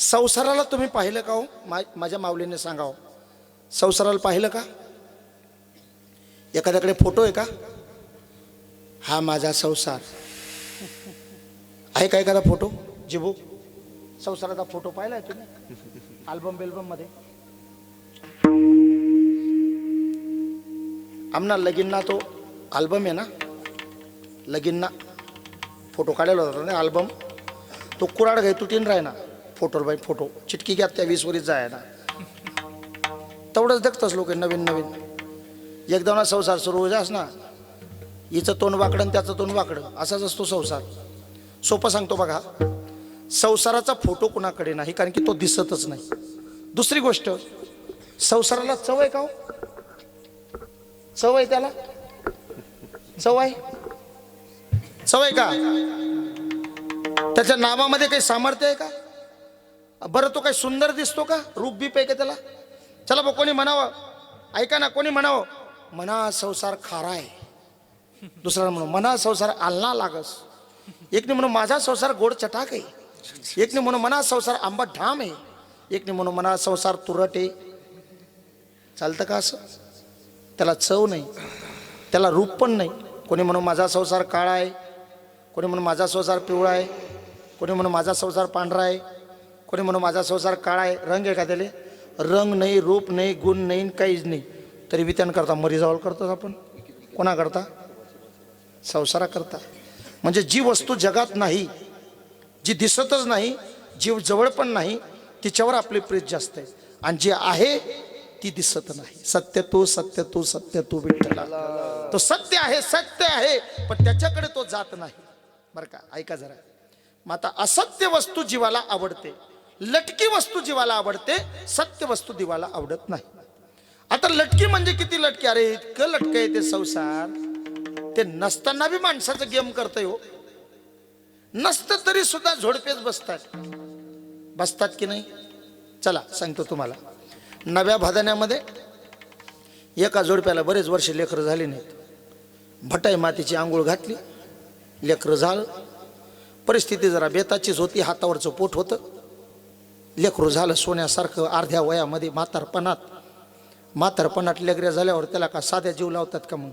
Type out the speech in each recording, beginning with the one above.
संसाराला तुम्ही पाहिलं का हो? मा माझ्या माऊलीने सांगावं हो. संसाराला पाहिलं का? एखाद्याकडे फोटो आहे का? हा माझा संसार. आहे का एखादा फोटो? जिबू संसाराचा फोटो पाहिला आहे तुम्ही? अल्बम बिल्बममध्ये? आमना लगीनना तो अल्बम आहे ना? लगीनना. फोटो काढलेला होता ना अल्बम तो कुराड घाई तुटीन राही ना फोटोवर बाई फोटो. चिटकी घ्या त्या वीस वरीच जाय ना तेवढंच देखतच लोक नवीन नवीन. एकदा ना संसार सुरू हो जास ना. हिचं तोंड वाकडं आणि त्याचं तोंड वाकडं. असाच असतो संसार. सोपं सांगतो बघा. संसाराचा फोटो कुणाकडे नाही कारण की तो दिसतच नाही. दुसरी गोष्ट संसाराला चव आहे का हो? चव आहे त्याला? चव आहे? चव आहे का? त्याच्या नावामध्ये काही सामर्थ्य आहे का? बरं तो काही सुंदर दिसतो का? रूप बीप आहे का त्याला? चला बघ कोणी म्हणावं? ऐका ना कोणी म्हणावं? मना संसार खारा आहे. दुसरा म्हणून मना संसार आलना लागस. एकने म्हणून माझा संसार गोड चटाक आहे. एकने म्हणून मना संसार आंबट ढाम आहे. एकने म्हणून मना संसार तुरट आहे. चालतं का असं? त्याला चव नाही. त्याला रूप पण नाही. कोणी म्हणून माझा संसार काळा आहे. कोणी म्हणून माझा संसार पिवळा आहे. कोणी म्हणून माझा संसार पांढरा आहे. कोणी म्हणून माझा संसार काळा आहे रंग आहे का त्याले रंग नाही रूप नाही गुण नाही काहीच नाही. तरी वितरण करता मरीजावर करतो आपण. कोणा करता संसारा करता म्हणजे जी वस्तू जगात नाही जी दिसतच नाही जीव जवळ पण नाही तिच्यावर आपली प्रीत जास्त आहे आणि जी आहे ती दिसत नाही. सत्य तू सत्य तू सत्य तू विठ्ठला. तो सत्य आहे सत्य आहे पण त्याच्याकडे तो जात नाही. बरं का? ऐका जरा. मग आता असत्य वस्तू जीवाला आवडते. लटकी वस्तू जीवाला आवडते सत्य वस्तू जीवाला आवडत नाही. आता लटकी म्हणजे किती लटकी? अरे इतकं लटकं आहे ते संसार. ते नसताना बी माणसाचं गेम करतय हो. नसतं तरी सुद्धा झोडपेच बसतात. बसतात की नाही? चला सांगतो तुम्हाला. नव्या भादाण्यामध्ये एका जोडप्याला बरेच वर्ष लेकरं झाली नाहीत. भटाई मातीची आंघोळ घातली लेकरं झालं. परिस्थिती जरा बेताचीच होती हातावरचं पोट होतं. लेकरू झालं सोन्यासारखं अर्ध्या वयामध्ये म्हातारपणात. म्हातारपणात लेकऱ्या झाल्यावर त्याला का साध्या जीव लावतात का मग?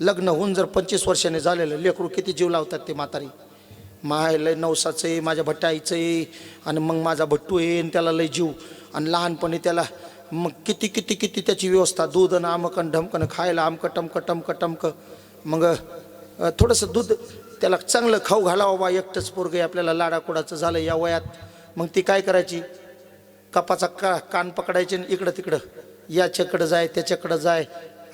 लग्न होऊन जर पंचवीस वर्षाने झालेलं लेकरू किती जीव लावतात ते म्हातारी? माय लय नवसाचं आहे माझ्या भट्टाईचं आहे आणि मग माझा भट्टू आहे आणि त्याला लय जीव. आणि लहानपणी त्याला मग किती किती किती त्याची व्यवस्था? दूध आणि आमकन ढमकन खायला आमकं टमकं टमकं टमकं. मग थोडंसं दूध त्याला चांगलं खाऊ घालावं बा एकटंच पोरगं आपल्याला लाडाकुडाचं झालं या वयात. मग ती काय करायची? कपाचा का कान पकडायचे इकडं तिकडं. याच्याकडं जाय त्याच्याकडं जाय.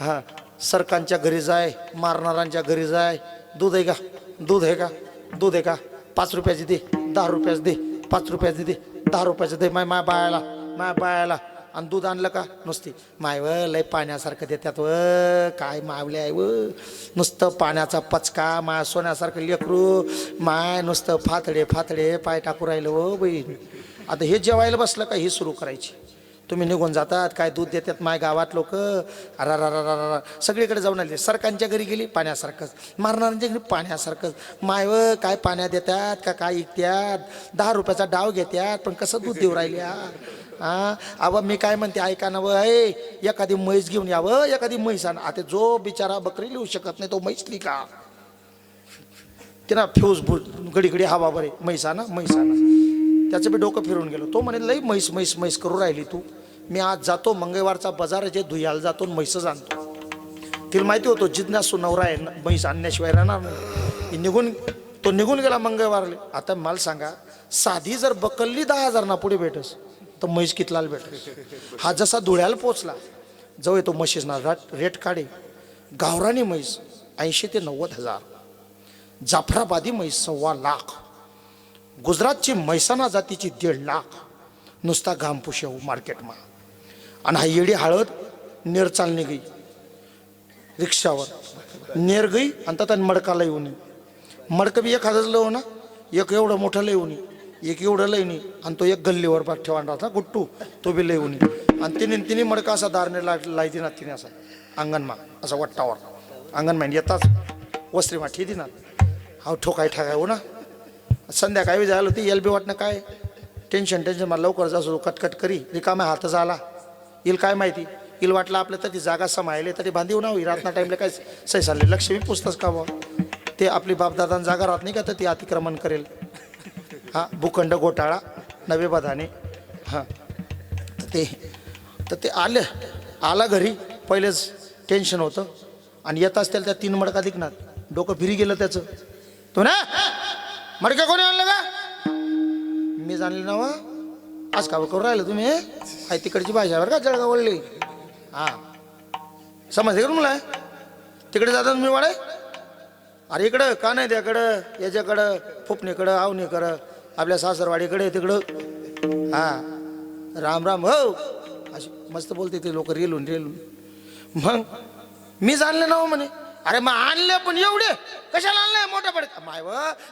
हा सरकांच्या घरी जाय मारणारांच्या घरी जाय. दूध आहे का? दूध आहे का? दूध आहे का? पाच रुपयाची दे दहा रुपयाची दे पाच रुपयाची दे दहा रुपयाचं दे. माय माय बायाला माय बायाला आणि दूध आणलं का? नुसती मायव लय पाण्यासारखं देतात व काय मावले आहे व. नुसतं पाण्याचा पचका माय सोन्यासारखं लेकरू माय नुसतं फातडे फातडे पाय टाकू राहिलं व बहीण. आता हे जेवायला बसलं का? हे सुरू करायची. तुम्ही निघून जातात काय दूध देतात माय गावात लोक? अरा सगळीकडे जाऊन आले. सरकांच्या घरी गेली पाण्यासारखंच. मारणाऱ्यांच्या घरी पाण्यासारखंच. मायव काय पाण्या देतात का? काय इकत्यात दहा रुपयाचा डाव घेत्यात पण कसं दूध देऊ राहिल्या? हा? अव मी काय म्हणते ऐका ना व एखादी म्हैस घेऊन यावं एखादी म्हैस आण. आता जो बिचारा बकरी लिहू शकत नाही तो म्हैसली का तिला फ्यूज भू घडी घडी हवा बरे. म्हैसाना म्हैसाना त्याचं बी डोकं फिरून गेलो. तो म्हणे लई म्हैस म्हैस म्हैस करू राहिली तू. मी आज जातो मंगळवारचा बाजार आहे जे धुयाला जातो आणि म्हैसच आणतो. तिला माहिती होतो जिज्ञासू नवरा आहे म्हैस आणण्याशिवाय राहणार नाही. निघून तो निघून गेला मंगळवारले. आता मला सांगा साधी जर बकल्ली दहा हजार ना पुढे भेटस तर म्हैस कितलाल भेट हा जसा धुळ्याला पोचला जवळ येतो म्हशीस ना रेट काढे. गावरानी म्हैस ऐंशी ते नव्वद हजार. जाफराबादी म्हैस सव्वा लाख. गुजरातची म्हैसाना जातीची दीड लाख. नुसता घामपुशेव हो मार्केटमा. आणि हा येडी हळद नेर चालणी गई रिक्षावर. नेर गई आणि त्यात मडकाला येऊन मडकं बी एक हातात लव हो ना? एक एवढं मोठं लय येऊन एक एवढं लय नाही आणि तो एक गल्लीवर बा ठेवा राहता गुट्टू तो बी लय उनी. आणि तिने तिने मडका असा दारने ला लायती ना तिने असा. अंगणमा असा वट्टावर. अंगणमान येताच वस्त्री माठी दिना हा ठोकाय ठाकाय हो ना. संध्याकाळी झालं होती एल बी वाटणं काय? टेन्शन टेन्शन मला लवकर जासो कटकट करी. रिकामा हातच आला. येईल काय माहिती? येईल वाटलं आपलं तर ती जागा समायले तरी बांधीव हो ना. होई रातना टाईमला काय सही चालले. लक्ष मी पुसतंच का बुवा? ते आपली बापदादान जागा राहत नाही का तर ती अतिक्रमण करेल. हा भूखंड घोटाळा नवे बधाने हां. ते तर ते आलं आला घरी पहिलेच टेन्शन होतं. आणि येत असतील त्या तीन मडका दिखणार डोकं फिरी गेलं त्याचं. तो ना मडका कोणी आणलं का? मी जाणले ना वा आज का करून राहिलं तुम्ही आहे तिकडची भाषा बरं का जळगाव वळली हां. समजते का मला तिकडे जातात मी वाडे? अरे इकडं का नाही त्याकडं याच्याकडं फुपणीकडं आवणीकडं आपल्या सासरवाडीकडे तिकडं. हा. राम राम हो. अशी मस्त बोलते ते लोक रेलून रेलून. मग मी जाणले ना हो म्हणे. अरे मग आणले पण एवढे? कशाला आणले मोठ्या पडत? माय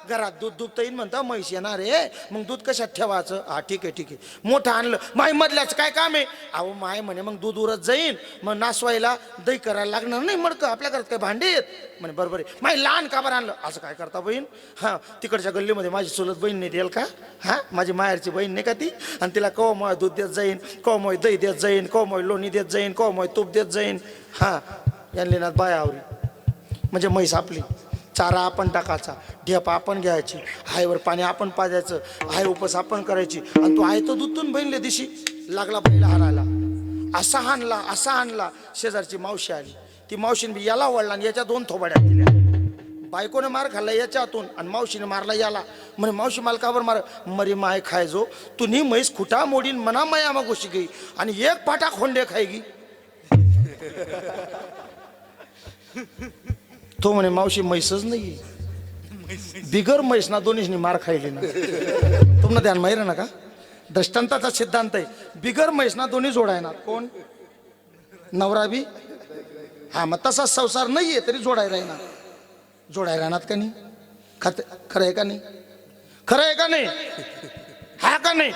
घरात दूध दुभता येईन म्हणता म्हैस येणार आहे. मग दूध कशात ठेवायचं? हा ठीक आहे ठीक आहे. मोठं आणलं. माय मधल्याच काय काम आहे? अहो माय म्हणे मग दूध उरत जाईन. मग नासवायला दही करायला लागणार नाही मडकं. आपल्या घरात काय भांडे आहेत? म्हणे बरोबर आहे. माय लहान काबर आणलं. असं काय करता बहीण? हां तिकडच्या गल्लीमध्ये माझी चुलत बहीण नाही देईल का? हां माझी माहेरची बहीण नाही का ती? आणि तिला कवमोय दूध देत जाईन कवमोय दही देत जाईन कवमोय लोणी देत जाईन कवमोय तूप देत जाईन. हां यांनी ना बाया आवरी. म्हणजे म्हैस आपली. चारा आपण टाकायचा ढेप आपण घ्यायची हायवर पाणी आपण पाजायचं हाय उपस आपण करायची. आणि तो आहे तो दुधून बहिणले दिशी लागला बैला हारायला. असा आणला असा आणला शेजारची मावशी आली. ती मावशीने बी याला वळला आणि याच्या दोन थोबाड्या दिल्या. बायकोने मार खाल्ला याच्या हातून आणि मावशीने मारला याला. म्हणे मावशी मालकावर का बरं मार? मरी माय खायजो तू म्हैस खुटा मोडीन मना मया मग गोशी गई आणि एक पाटा खोंडे खायगी तो म्हणे मावशी म्हैसच नाही बिगर म्हैस ना दोन्हीनी मार खायली ना. तुम्हाला ध्यान माहिती ना का? दृष्टांताचा सिद्धांत आहे. बिगर म्हैस ना दोन्ही जोडायना कोण? नवरा बी? हा मग तसा संसार नाहीये तरी जोडायला येणार. जोडायला येणार का नाही? खात खरं आहे का नाही? खरं आहे का नाही? हा का नाही?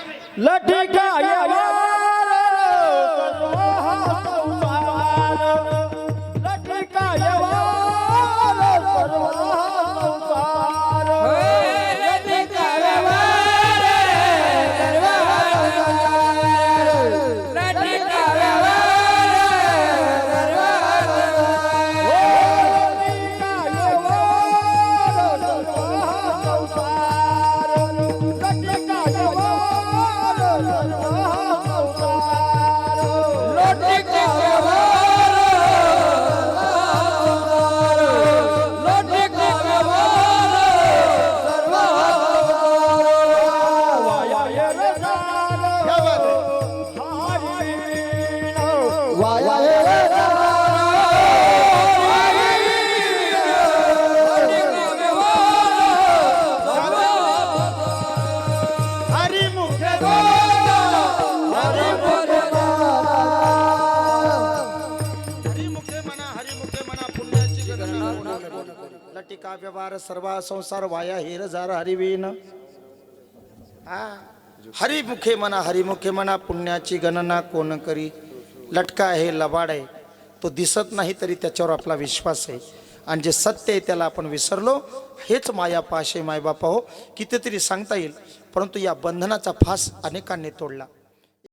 होणार. व्यवहार सर्वा संसार वाया हेर जार हरिवीन हा? हरिमुखे म्हणा हरिमुखे म्हणा पुण्याची गणना कोण करी? लटका आहे लबाड आहे. तो दिसत नाही तरी त्याच्यावर आपला विश्वास आहे. आणि जे सत्य आहे त्याला आपण विसरलो हेच माया पाशे मायबापा हो. कितीतरी सांगता येईल परंतु या बंधनाचा फास अनेकांनी तोडला.